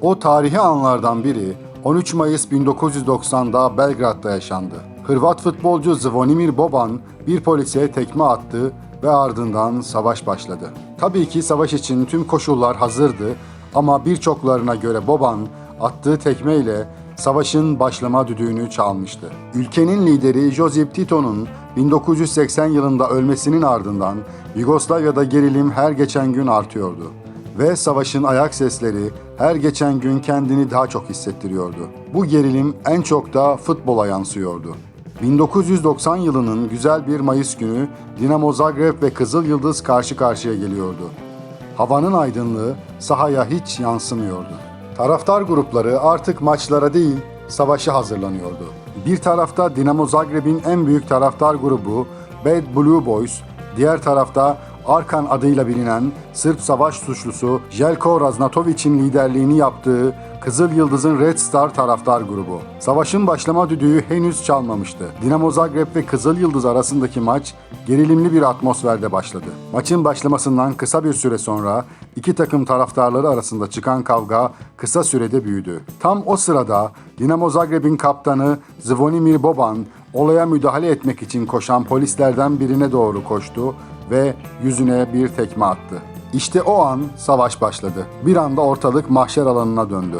O tarihi anlardan biri 13 Mayıs 1990'da Belgrad'da yaşandı. Hırvat futbolcu Zvonimir Boban bir polise tekme attı ve ardından savaş başladı. Tabii ki savaş için tüm koşullar hazırdı ama birçoklarına göre Boban attığı tekmeyle savaşın başlama düdüğünü çalmıştı. Ülkenin lideri Josip Tito'nun 1980 yılında ölmesinin ardından Yugoslavya'da gerilim her geçen gün artıyordu ve savaşın ayak sesleri her geçen gün kendini daha çok hissettiriyordu. Bu gerilim en çok da futbola yansıyordu. 1990 yılının güzel bir Mayıs günü Dinamo Zagreb ve Kızıl Yıldız karşı karşıya geliyordu. Havanın aydınlığı sahaya hiç yansımıyordu. Taraftar grupları artık maçlara değil, savaşa hazırlanıyordu. Bir tarafta Dinamo Zagreb'in en büyük taraftar grubu Bad Blue Boys, diğer tarafta Arkan adıyla bilinen Sırp savaş suçlusu Jelko Raznatovic'in liderliğini yaptığı Kızıl Yıldız'ın Red Star taraftar grubu. Savaşın başlama düdüğü henüz çalmamıştı. Dinamo Zagreb ve Kızıl Yıldız arasındaki maç gerilimli bir atmosferde başladı. Maçın başlamasından kısa bir süre sonra iki takım taraftarları arasında çıkan kavga kısa sürede büyüdü. Tam o sırada Dinamo Zagreb'in kaptanı Zvonimir Boban olaya müdahale etmek için koşan polislerden birine doğru koştu ve yüzüne bir tekme attı. İşte o an savaş başladı. Bir anda ortalık mahşer alanına döndü.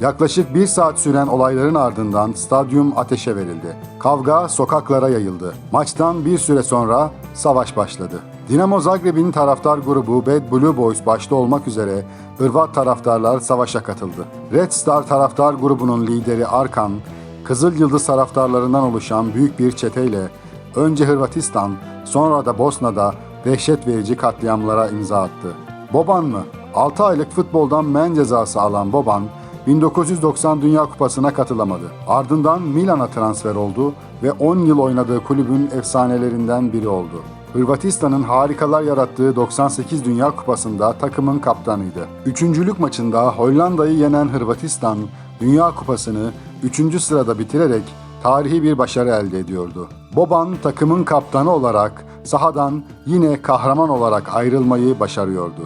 Yaklaşık bir saat süren olayların ardından stadyum ateşe verildi. Kavga sokaklara yayıldı. Maçtan bir süre sonra savaş başladı. Dinamo Zagreb'in taraftar grubu Bad Blue Boys başta olmak üzere Hırvat taraftarlar savaşa katıldı. Red Star taraftar grubunun lideri Arkan, Kızıl Yıldız taraftarlarından oluşan büyük bir çeteyle önce Hırvatistan, sonra da Bosna'da dehşet verici katliamlara imza attı. Boban mı? 6 aylık futboldan men cezası alan Boban, 1990 Dünya Kupası'na katılamadı. Ardından Milan'a transfer oldu ve 10 yıl oynadığı kulübün efsanelerinden biri oldu. Hırvatistan'ın harikalar yarattığı 98 Dünya Kupası'nda takımın kaptanıydı. Üçüncülük maçında Hollanda'yı yenen Hırvatistan, Dünya Kupası'nı 3. sırada bitirerek tarihi bir başarı elde ediyordu. Boban takımın kaptanı olarak sahadan yine kahraman olarak ayrılmayı başarıyordu.